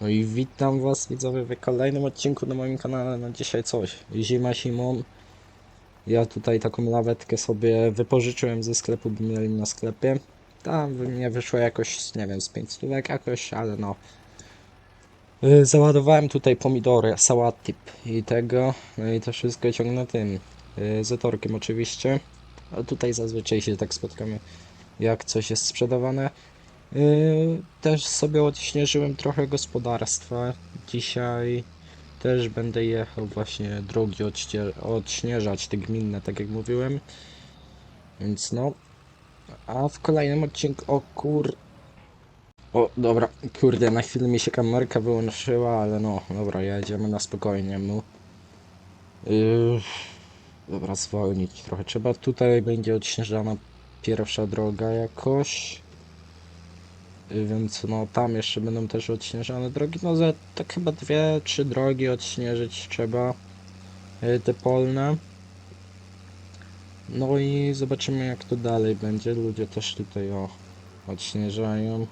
No i witam was widzowie w kolejnym odcinku na moim kanale. No dzisiaj coś, zima zimą. Ja tutaj taką lawetkę sobie wypożyczyłem ze sklepu, by mieli na sklepie. Tam mnie wyszło jakoś, nie wiem, z 5 stówek jakoś, ale no. Y, Załadowałem tutaj pomidory, sałatip i tego, no i to wszystko ciągnę tym, y, zetorkiem oczywiście. A tutaj zazwyczaj się tak spotkamy, jak coś jest sprzedawane. Yy, też sobie odśnieżyłem trochę gospodarstwa. Dzisiaj też będę jechał właśnie drogi odśnieżać te gminne, tak jak mówiłem. Więc no. A w kolejnym odcinku. O kur. O, dobra, kurde, na chwilę mi się kamerka wyłączyła, ale no, dobra, jedziemy na spokojnie mu. Yy, dobra, zwolnić trochę. Trzeba tutaj będzie odśnieżana pierwsza droga jakoś. Y, Więc no tam jeszcze będą też odśnieżane drogi. No za tak chyba dwie, trzy drogi odśnieżyć trzeba. y, Te polne. No i zobaczymy jak to dalej będzie. Ludzie też tutaj o odśnieżają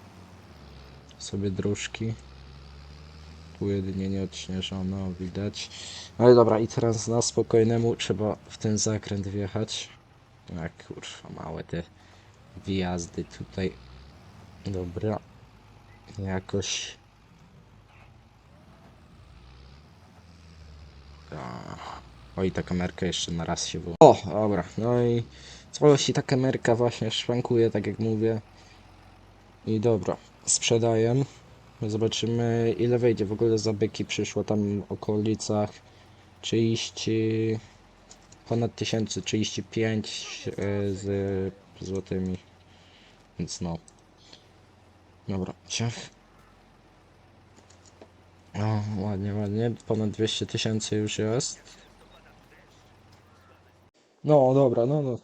sobie dróżki. Tu jedynie nie odśnieżone, o, widać. No i dobra, i teraz na spokojnemu trzeba w ten zakręt wjechać. A kurwa, małe te wjazdy tutaj. Dobra. Jakoś. Oj, ta kamerka jeszcze na raz się wyłączy. O, dobra. No i coś i ta kamerka właśnie szwankuje, tak jak mówię. I dobra, sprzedaję. Zobaczymy ile wejdzie. W ogóle za byki przyszło tam w okolicach 30 ponad 1035 e, z złotymi. Więc no. Dobra, ciach. O, ładnie, ładnie. Ponad 200 tysięcy już jest. No, dobra, no, no.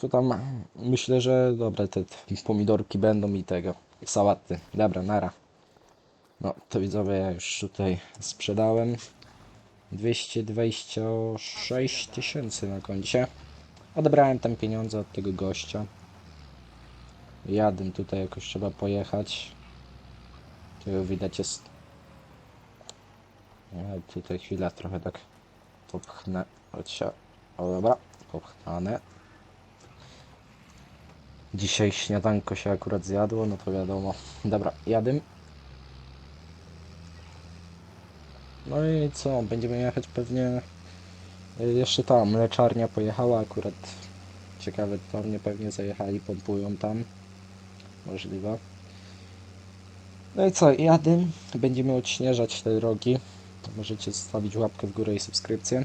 To tam myślę, że dobra, te, te pomidorki będą i tego. Sałaty. Dobra, nara. No, to widzowie, ja już tutaj sprzedałem. 226 tysięcy na koncie. Odebrałem tam pieniądze od tego gościa. Jadę tutaj jakoś trzeba pojechać. Tu widać jest. Ja tutaj chwilę trochę tak popchnę. Się. O dobra, popchnane. Dzisiaj śniadanko się akurat zjadło, no to wiadomo. Dobra, jadę. No i co, będziemy jechać pewnie y, jeszcze tam, mleczarnia pojechała akurat. Ciekawe, to mnie pewnie zajechali, pompują tam. Możliwe. No i co, jadę. Będziemy odśnieżać te drogi. Możecie zostawić łapkę w górę i subskrypcję.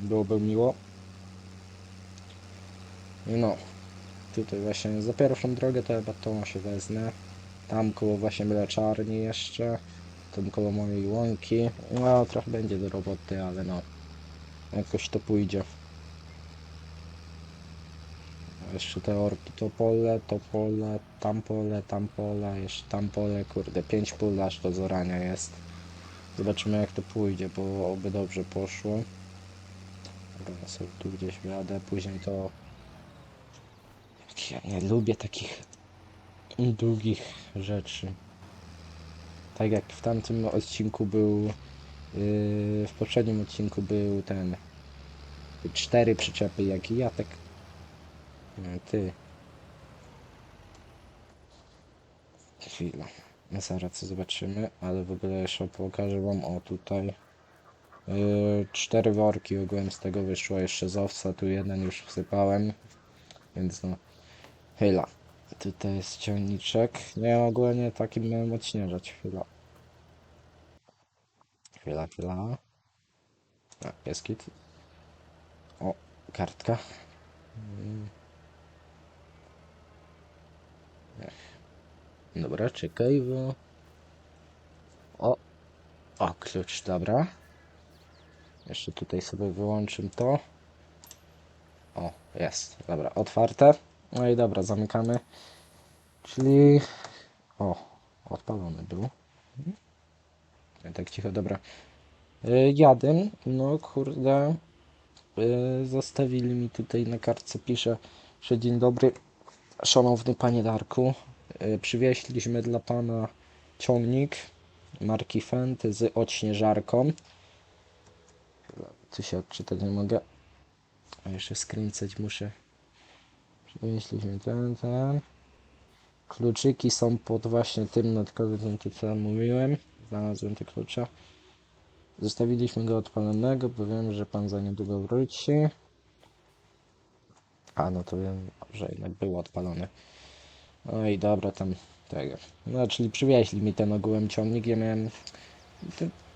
Byłoby miło. No. Tutaj właśnie za pierwszą drogę to chyba tą się wezmę. Tam koło właśnie mleczarni jeszcze. Tam koło mojej łąki. No trochę będzie do roboty, ale no. Jakoś to pójdzie. Jeszcze te orki, to pole, to pole, tam pole, tam pole, jeszcze tam pole, kurde, pięć pól aż do zorania jest. Zobaczymy jak to pójdzie, bo oby dobrze poszło. Dobra, ja sobie tu gdzieś wjadę, później to... Ja nie lubię takich długich rzeczy. Tak jak w tamtym odcinku był, yy, w poprzednim odcinku był ten cztery przyczepy, jak i ja, tak ty. Chwila. No zaraz zobaczymy, ale w ogóle jeszcze pokażę wam, o tutaj. Yy, cztery worki ogółem z tego wyszło, jeszcze z owca, tu jeden już wsypałem. Więc no, chwila. Tutaj jest ciągniczek. Nie, ogólnie takim miałem odśnieżać, chwila. Chwila, chwila. Jest kit. O, kartka. Mm. Dobra, czekaj, bo... O! O, klucz, dobra. Jeszcze tutaj sobie wyłączę to. O, jest. Dobra, otwarte. No i dobra, zamykamy. Czyli... O, odpalony był. Mhm. Tak cicho, dobra. Y, Jadę, no kurde. Y, Zostawili mi tutaj na kartce, pisze, że dzień dobry, szanowny panie Darku. Y, Przywieźliśmy dla pana ciągnik marki Fendt z odśnieżarką. Tu się odczytać nie mogę. A jeszcze skręcać muszę. Przenieśliśmy ten, ten. Kluczyki są pod właśnie tym to co mówiłem. Znalazłem te klucze. Zostawiliśmy go odpalonego, bo wiem, że pan za niedługo wróci. A no to wiem, że jednak był odpalony. No i dobra, tam tego. No, czyli przywieźli mi ten ogółem ciągnik. Ja miałem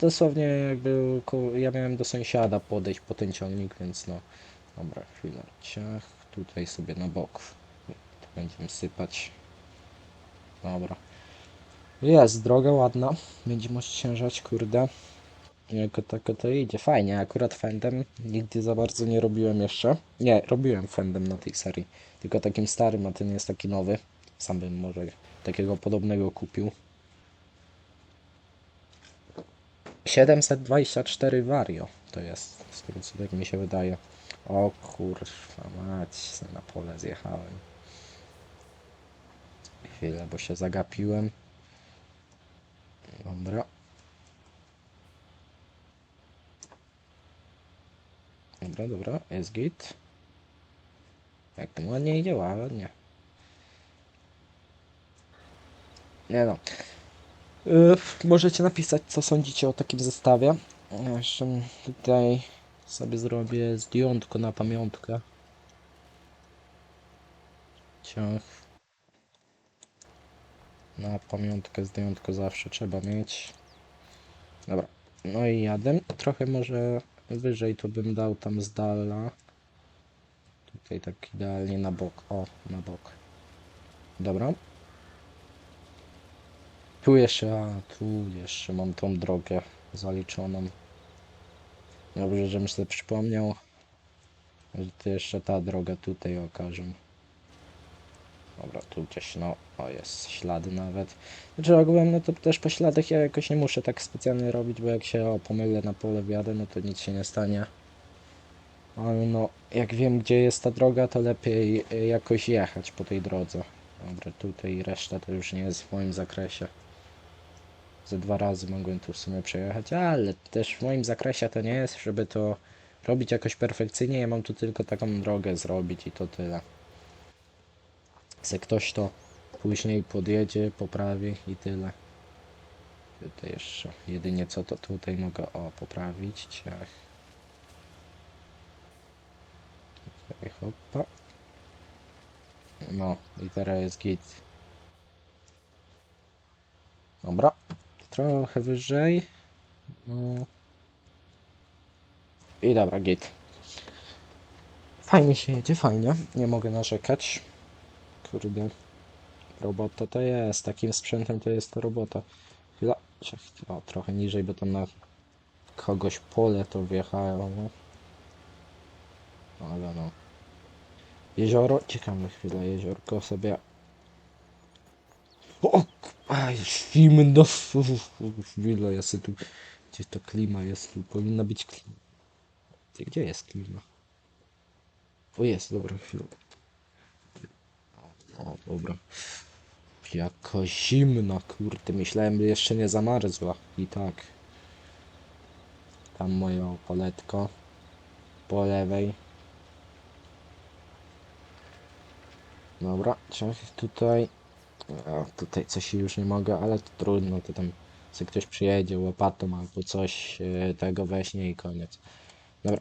dosłownie jakby ja miałem do sąsiada podejść po ten ciągnik, więc no. Dobra, chwila. Ciach, tutaj sobie na bok. Tu będziemy sypać. Dobra. Jest, droga ładna. Będziemy odciężać, kurde. Jako tako to idzie. Fajnie, akurat Fendem nigdy za bardzo nie robiłem jeszcze. Nie, robiłem Fendem na tej serii. Tylko takim starym, a ten jest taki nowy. Sam bym może takiego podobnego kupił. 724 Vario to jest, z tego co tak mi się wydaje. O kurwa mać, na pole zjechałem. Chwilę, bo się zagapiłem. Dobra. Dobra, dobra, jest git. Jak ładnie idzie, ładnie. Nie no. Y, możecie napisać, co sądzicie o takim zestawie. Jeszcze tutaj sobie zrobię zdjątko na pamiątkę. Ciach. Na pamiątkę zdjątko zawsze trzeba mieć. Dobra. No i jadę. Trochę może wyżej to bym dał tam z dala. Tutaj tak idealnie na bok. O, na bok. Dobra. Tu jeszcze, a tu jeszcze mam tą drogę zaliczoną. Dobrze, żebym sobie przypomniał, że to jeszcze ta droga tutaj okaże. Dobra, tu gdzieś, no, o jest, ślady nawet. Znaczy ogółem, no to też po śladach ja jakoś nie muszę tak specjalnie robić, bo jak się o, pomylę na pole wjadę, no to nic się nie stanie. Ale no, jak wiem gdzie jest ta droga, to lepiej y, jakoś jechać po tej drodze. Dobra, tutaj reszta to już nie jest w moim zakresie. Ze dwa razy mogłem tu w sumie przejechać, ale też w moim zakresie to nie jest, żeby to robić jakoś perfekcyjnie. Ja mam tu tylko taką drogę zrobić i to tyle. Se ktoś to później podjedzie, poprawi i tyle. Tutaj jeszcze jedynie co to tutaj mogę o poprawić. Ciach. Tutaj hopa. No i teraz jest git. Dobra. Trochę wyżej. No. I dobra, git. Fajnie się jedzie, fajnie. Nie mogę narzekać. Kurde. Robota to jest. Takim sprzętem to jest robota. Chwila. O, trochę niżej, bo tam na kogoś pole to wjechało. No. Ale no. Jezioro. Ciekawe chwilę. Jeziorko sobie. Aj, zimno. Chwila, ja sobie tu... Gdzie to klima jest? Tu powinna być klima. Gdzie jest klima? O, jest, dobra, chwilę. O, dobra. Jaka zimna, kurde. Myślałem, że jeszcze nie zamarzła. I tak. Tam moje poletko. Po lewej. Dobra, ciach tutaj. A, tutaj coś już nie mogę, ale to trudno, to tam co ktoś przyjedzie łopatą albo coś e, tego weźmie i koniec. Dobra.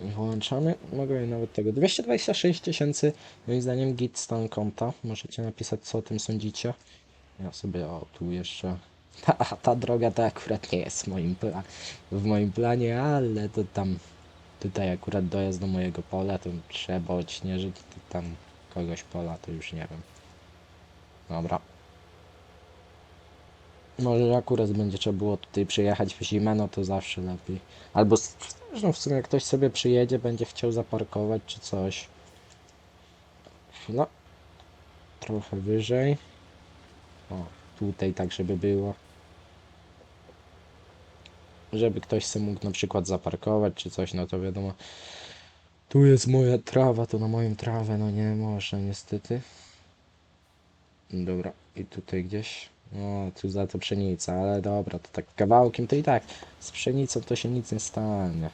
Włączamy. Mogę je nawet tego. 226 tysięcy, moim zdaniem git stan konta. Możecie napisać co o tym sądzicie. Ja sobie, o tu jeszcze. Ta, ta droga to akurat nie jest w moim, pla w moim planie, ale to tam tutaj akurat dojazd do mojego pola, to trzeba odśnieżyć, to tam kogoś pola, to już nie wiem. Dobra. Może akurat będzie trzeba było tutaj przyjechać w zimę, no to zawsze lepiej. Albo no w sumie ktoś sobie przyjedzie, będzie chciał zaparkować czy coś. Chwila. Trochę wyżej. O, tutaj tak, żeby było. Żeby ktoś sobie mógł na przykład zaparkować czy coś, no to wiadomo. Tu jest moja trawa, to na moją trawę, no nie można niestety. Dobra, i tutaj gdzieś. No, tu za to pszenica, ale dobra, to tak kawałkiem to i tak. Z pszenicą to się nic nie stanie.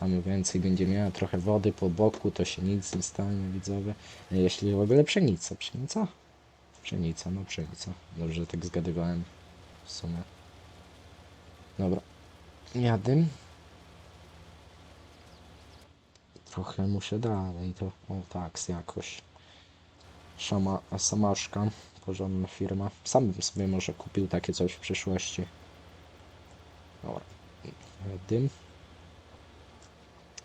Tam więcej będzie miała trochę wody po boku, to się nic nie stanie, widzowie. Jeśli w ogóle pszenica, pszenica? Pszenica, no pszenica. Dobrze tak zgadywałem w sumie. Dobra. Jadę. Trochę muszę dalej, to o tak, jakoś. Szama, samaszka, porządna firma. Sam bym sobie może kupił takie coś w przyszłości. Dobra. Dym.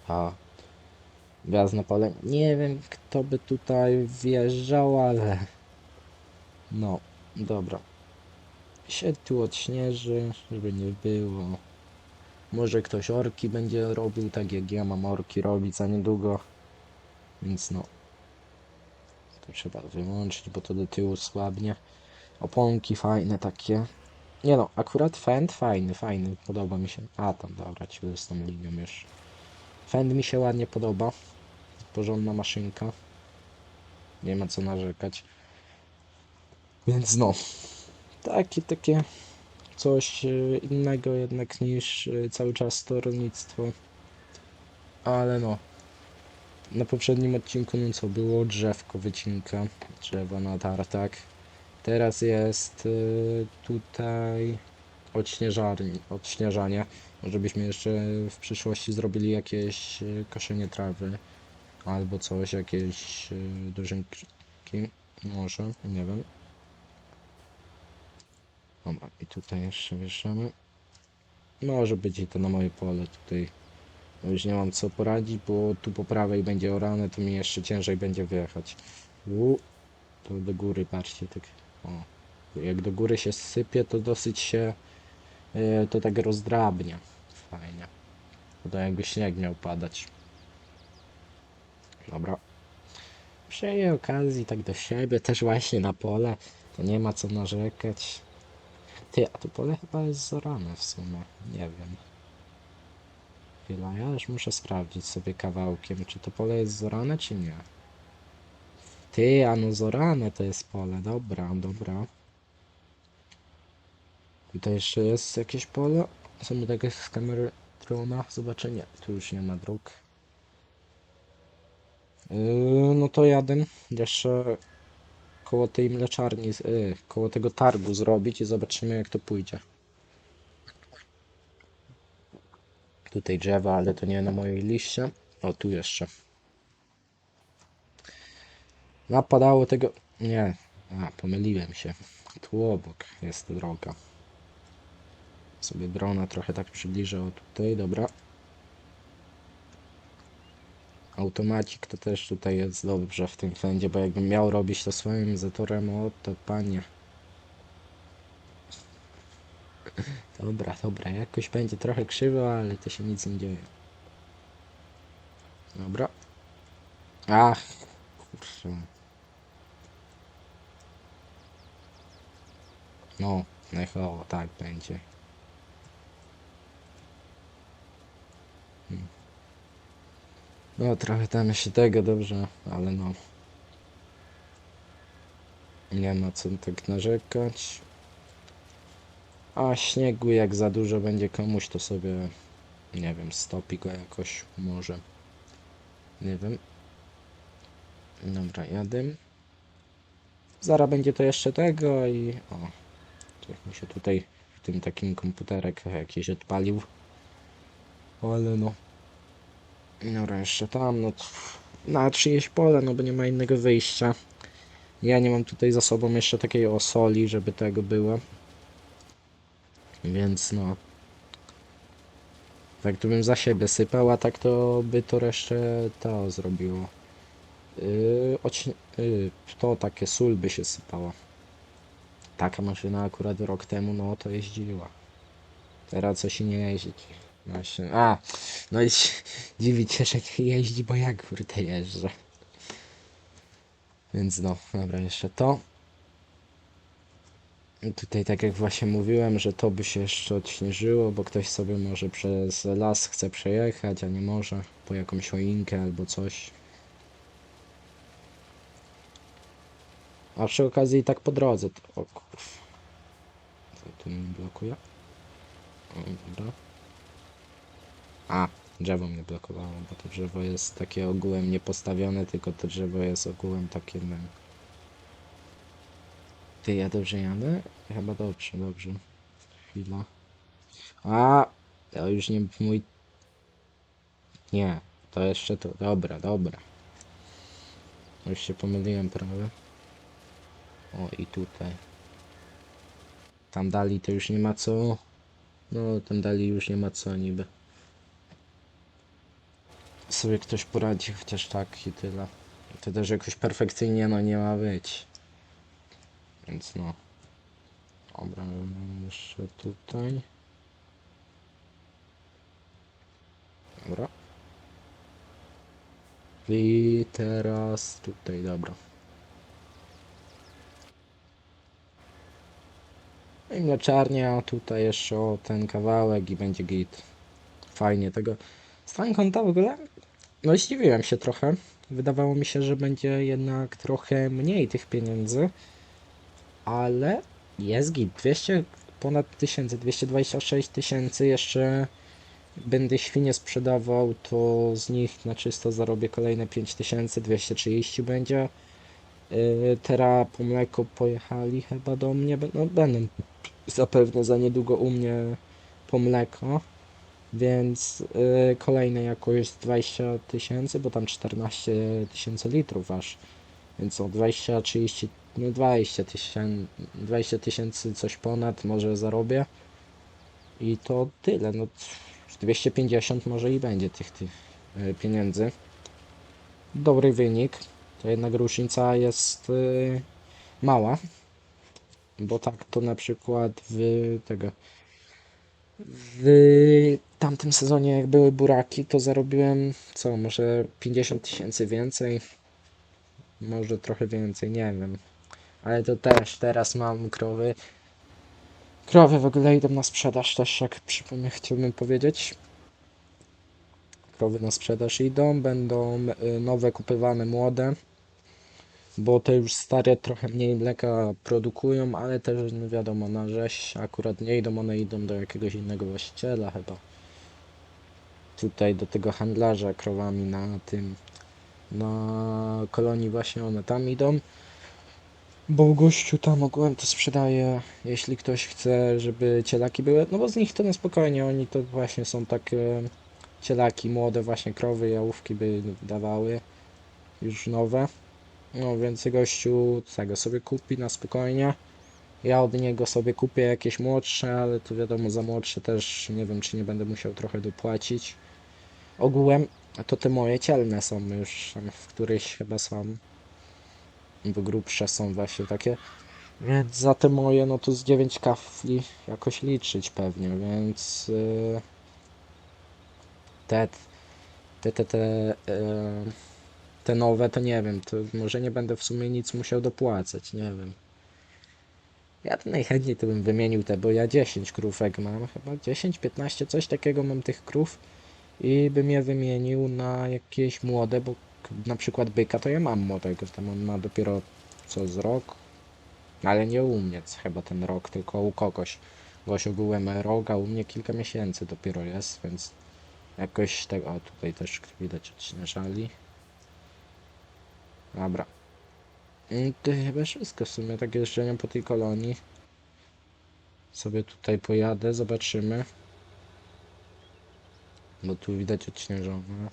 A. Wjazd na pole. Nie wiem, kto by tutaj wjeżdżał, ale... No, dobra. Się tu odśnieży, żeby nie było. Może ktoś orki będzie robił, tak jak ja mam orki robić za niedługo. Więc no. To trzeba wyłączyć, bo to do tyłu słabnie. Oponki fajne takie. Nie no, akurat fend fajny, fajny, podoba mi się. A tam, dobra, ci z tą linią już. Fend mi się ładnie podoba. Porządna maszynka. Nie ma co narzekać. Więc no. Takie, takie coś e, innego jednak niż e, cały czas to rolnictwo. Ale no. Na poprzednim odcinku no co było? Drzewko wycinka. Drzewo na tartak. Teraz jest y, tutaj odśnieżarni, odśnieżanie. Może byśmy jeszcze w przyszłości zrobili jakieś y, koszenie trawy. Albo coś, jakieś y, dożynki. Może, nie wiem. Dobra, i tutaj jeszcze wieszamy. Może być i to na moje pole tutaj. Już nie mam co poradzić, bo tu po prawej będzie orane, to mi jeszcze ciężej będzie wyjechać. U, to do góry, patrzcie, tak. O. Jak do góry się sypie, to dosyć się e, to tak rozdrabnia. Fajnie. To tak jakby śnieg miał padać. Dobra. Przy jej okazji tak do siebie, też właśnie na pole, to nie ma co narzekać. Ty, a to pole chyba jest zorane w sumie. Nie wiem. Chwila, ja już muszę sprawdzić sobie kawałkiem, czy to pole jest zorane, czy nie. Ty, a no zorane to jest pole, dobra, dobra. Tutaj jeszcze jest jakieś pole. Sobie tak z kamery drona zobaczę, nie, tu już nie ma dróg. Yy, no to jadę jeszcze koło tej mleczarni, yy, koło tego targu zrobić i zobaczymy jak to pójdzie. Tutaj drzewa, ale to nie na mojej liście. O, tu jeszcze. Napadało tego... Nie. A, pomyliłem się. Tu obok jest droga. Sobie drona trochę tak przybliżę o tutaj, dobra. Automacik to też tutaj jest dobrze w tym fendzie, bo jakbym miał robić to swoim zatorem, o to panie. Dobra, dobra, jakoś będzie trochę krzywo, ale to się nic nie dzieje. Dobra. Ach, kurczę. No, niech o, tak będzie. Hmm. No, trochę tam się tego dobrze, ale no. Nie ma co tak narzekać. A śniegu jak za dużo będzie komuś, to sobie, nie wiem, stopi go jakoś może. Nie wiem. Dobra, jadę. Zara będzie to jeszcze tego i... O, coś mi się tutaj w tym takim komputerek jakiś odpalił. Ale no. Dobra, jeszcze tam, no na czyjeś pole, no bo nie ma innego wyjścia. Ja nie mam tutaj za sobą jeszcze takiej osoli, żeby tego było. Więc no. Tak to bym za siebie sypał, a tak to by to resztę to zrobiło. Yy, yy, to takie sól by się sypała. Taka maszyna akurat rok temu, no to jeździła. Teraz coś nie jeździ. Właśnie. A, no i się- dziwicie, że nie jeździ, bo ja kurde jeżdżę. Więc no, dobra, jeszcze to. Tutaj tak jak właśnie mówiłem, że to by się jeszcze odśnieżyło, bo ktoś sobie może przez las chce przejechać, a nie może po jakąś choinkę albo coś. A przy okazji tak po drodze, to, o kurwa. To tu mi blokuje. O, dobra. A, drzewo mnie blokowało, bo to drzewo jest takie ogółem niepostawione, tylko to drzewo jest ogółem takie... No. Ty, ja dobrze jadę? Chyba dobrze, dobrze. Chwila. A, to już nie mój... Nie, to jeszcze to. Dobra, dobra. Już się pomyliłem prawie. O, i tutaj. Tam dali to już nie ma co. No, tam dali już nie ma co niby. Sobie ktoś poradzi, chociaż tak i tyle. To też jakoś perfekcyjnie no nie ma być. Więc no. Dobra, jeszcze tutaj. Dobra. I teraz tutaj, dobra. No I mleczarnia, tutaj jeszcze o ten kawałek i będzie git. Fajnie tego. Stan konta w ogóle? No zdziwiłem się trochę. Wydawało mi się, że będzie jednak trochę mniej tych pieniędzy. Ale jest git. 200, ponad 1000, 226 tysięcy jeszcze będę świnie sprzedawał, to z nich na czysto zarobię kolejne 5230 będzie. Yy, teraz po mleko pojechali chyba do mnie, no będą zapewne za niedługo u mnie po mleko, więc yy, kolejne jakoś 20 tysięcy, bo tam 14 tysięcy litrów aż, więc o 20, 30, no 20 tysięcy, 20 tysięcy coś ponad może zarobię i to tyle, no 250 może i będzie tych, tych e, pieniędzy. Dobry wynik. To jednak różnica jest e, mała. Bo tak to na przykład w tego w tamtym sezonie jak były buraki to zarobiłem co może 50 tysięcy więcej może trochę więcej nie wiem ale to też teraz mam krowy Krowy w ogóle idą na sprzedaż też, jak przypomnę, chciałbym powiedzieć. Krowy na sprzedaż idą, będą y, nowe kupywane młode, bo te już stare trochę mniej mleka produkują, ale też no wiadomo, na rzeź akurat nie idą, one idą do jakiegoś innego właściciela chyba. Tutaj do tego handlarza krowami na tym, na kolonii właśnie one tam idą. Bo gościu tam ogółem to sprzedaje, jeśli ktoś chce, żeby cielaki były, no bo z nich to na spokojnie, oni to właśnie są takie cielaki młode, właśnie krowy, jałówki by dawały, już nowe. No więc gościu tego sobie kupi na spokojnie. Ja od niego sobie kupię jakieś młodsze, ale to wiadomo, za młodsze też nie wiem, czy nie będę musiał trochę dopłacić. Ogółem to te moje cielne są już, w któryś chyba są grubsze są właśnie takie. Więc za te moje, no to z 9 kafli jakoś liczyć pewnie, więc yy, te, te, te, te, yy, te nowe to nie wiem, to może nie będę w sumie nic musiał dopłacać, nie wiem. Ja to najchętniej to bym wymienił te, bo ja 10 krówek mam, chyba 10, 15, coś takiego mam tych krów i bym je wymienił na jakieś młode, bo na przykład byka to ja mam młodego, tam on ma dopiero co z rok, ale nie u mnie chyba ten rok, tylko u kogoś. Goś ogółem rok, a u mnie kilka miesięcy dopiero jest, więc jakoś tego, o tutaj też widać odśnieżali. Dobra. I to chyba wszystko w sumie, takie jeżdżenie po tej kolonii. Sobie tutaj pojadę, zobaczymy. Bo tu widać odśnieżone.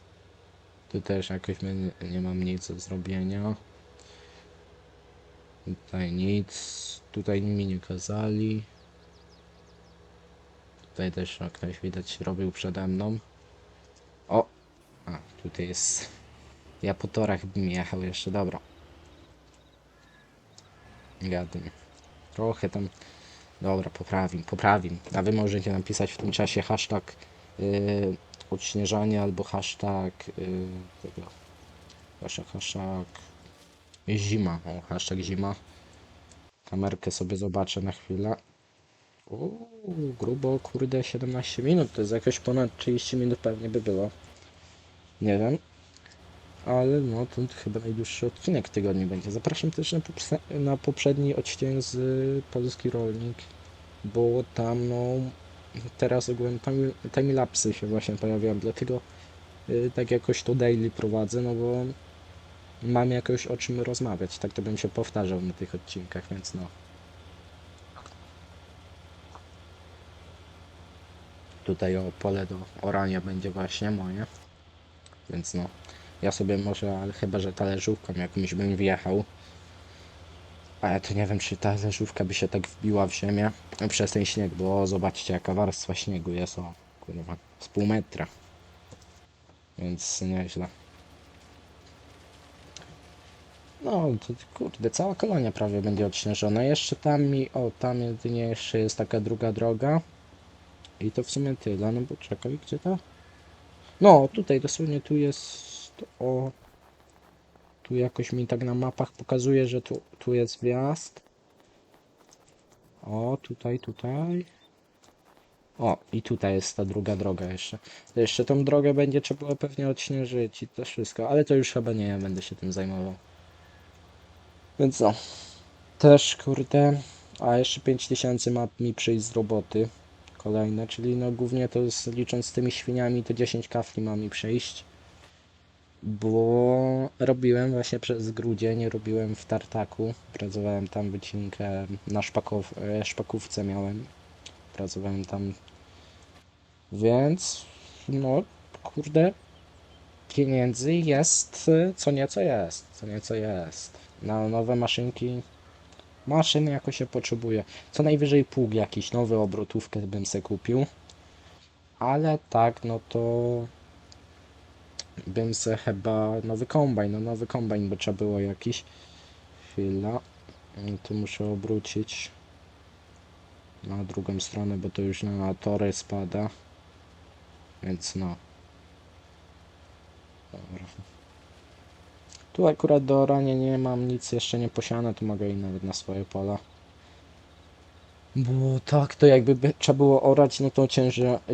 Tu też jakoś nie, nie mam nic do zrobienia. Tutaj nic. Tutaj mi nie kazali. Tutaj też no, ktoś widać robił przede mną. O! A, tutaj jest... Ja po torach bym jechał jeszcze, dobra. Jadę. Trochę tam... Dobra, poprawim, poprawim. A wy możecie napisać w tym czasie hashtag yy, odśnieżanie albo hashtag yy, tego, hashtag, hashtag zima, o hashtag zima kamerkę sobie zobaczę na chwilę Uuu, grubo kurde 17 minut, to jest jakoś ponad 30 minut pewnie by było nie wiem ale no to chyba najdłuższy odcinek w tygodniu będzie. Zapraszam też na, poprze- na poprzedni odcinek z y, Polski Rolnik. bo tam no teraz ogółem time, timelapsy się właśnie pojawiają, dlatego y, tak jakoś to daily prowadzę, no bo mam jakoś o czym rozmawiać, tak to bym się powtarzał na tych odcinkach, więc no. Tutaj o pole do orania będzie właśnie moje, więc no. Ja sobie może, ale chyba, że talerzówką jakąś bym wjechał, a ja to nie wiem, czy ta leżówka by się tak wbiła w ziemię przez ten śnieg, bo zobaczcie jaka warstwa śniegu jest, o kurwa, z pół metra. Więc nieźle. No, to kurde, cała kolonia prawie będzie odśnieżona. Jeszcze tam mi, o, tam jedynie jeszcze jest taka druga droga. I to w sumie tyle, no bo czekaj, gdzie to? No, tutaj dosłownie tu jest, o, tu jakoś mi tak na mapach pokazuje, że tu, tu jest wjazd. O, tutaj, tutaj. O, i tutaj jest ta druga droga jeszcze. Jeszcze tą drogę będzie trzeba było pewnie odśnieżyć i to wszystko, ale to już chyba nie ja będę się tym zajmował. Więc no. Też kurde. A jeszcze 5000 ma mi przyjść z roboty. Kolejne, czyli no głównie to jest, licząc z tymi świniami to 10 kafli ma mi przyjść bo robiłem właśnie przez grudzień, robiłem w tartaku, pracowałem tam wycinkę na szpakow e, szpakówce miałem, pracowałem tam, więc no kurde, pieniędzy jest, co nieco jest, co nieco jest, na nowe maszynki, maszyn jakoś się potrzebuje, co najwyżej pług jakiś, nowy obrotówkę bym se kupił, ale tak, no to bym se chyba nowy kombajn, no nowy kombajn, bo trzeba było jakiś. Chwila. Tu muszę obrócić na drugą stronę, bo to już na tory spada. Więc no. Dobra. Tu akurat do orania nie mam nic jeszcze nie posiane, to mogę i nawet na swoje pola. Bo tak, to jakby by, trzeba było orać, no to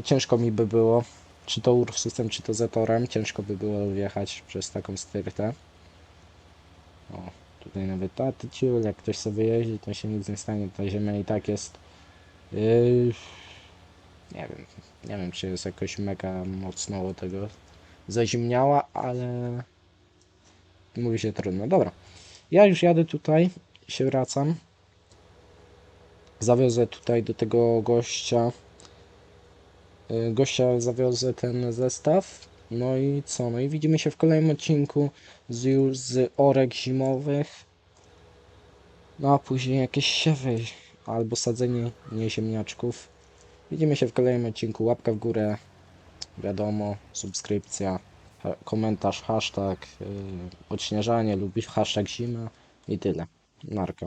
ciężko mi by było czy to Ursusem, czy to Zetorem, ciężko by było wjechać przez taką styrtę. O, tutaj nawet taty ciul, jak ktoś sobie jeździ, to się nic nie stanie, ta ziemia i tak jest yy, nie wiem, nie wiem czy jest jakoś mega mocno tego zaziemniała, ale mówi się trudno. Dobra, ja już jadę tutaj, się wracam. Zawiozę tutaj do tego gościa Gościa zawiozę ten zestaw. No i co? No i widzimy się w kolejnym odcinku z już z orek zimowych. No a później jakieś siewy albo sadzenie nieziemniaczków. Widzimy się w kolejnym odcinku. Łapka w górę. Wiadomo, subskrypcja, komentarz, hashtag, yy, odśnieżanie lub hashtag zima i tyle. Narka.